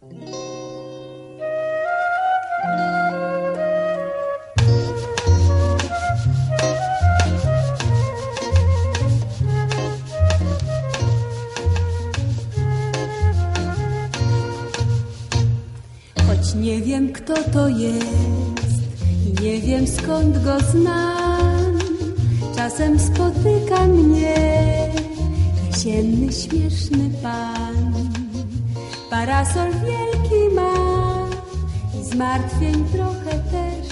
Nie wiem kto to jest i nie wiem skąd go znam, czasem spotyka mnie jesienny śmieszny pan. Parasol wielki ma i zmartwień trochę też.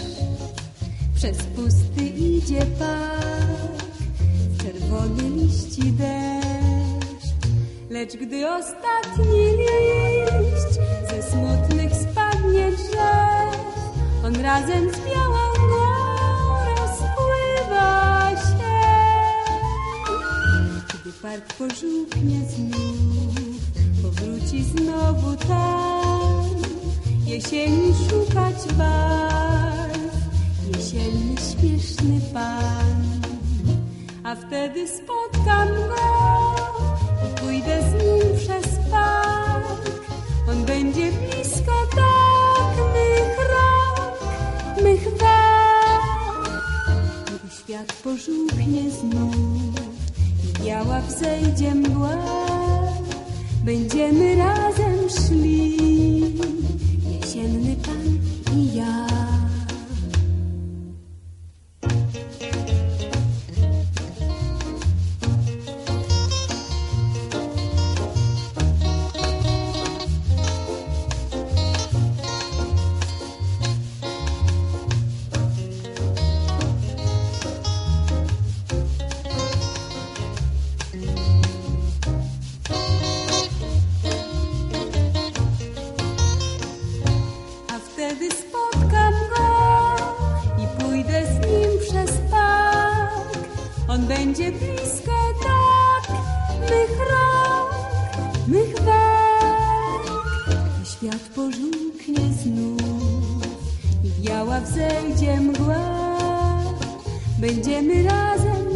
Przez pusty idzie park, czerwony liści deszcz. Lecz gdy ostatni liść ze smutnych spadnie drzew, on razem z białą mgłą rozpływa się. Gdy park pożółknie znów, powróci znowu tam, jesieni szukać barw, jesienny śmieszny pan. A wtedy spotkam go i pójdę z nim przez park. On będzie blisko tak mych rąk, mych warg. Gdy świat pożółknie znów i biała wzejdzie mgła, będziemy razem szli, jesienny pan i ja. A wtedy spotkam go i pójdę z nim przez park. On będzie blisko tak mych rąk, mych warg. Gdy świat pożółknie znów i biała wzejdzie mgła, będziemy razem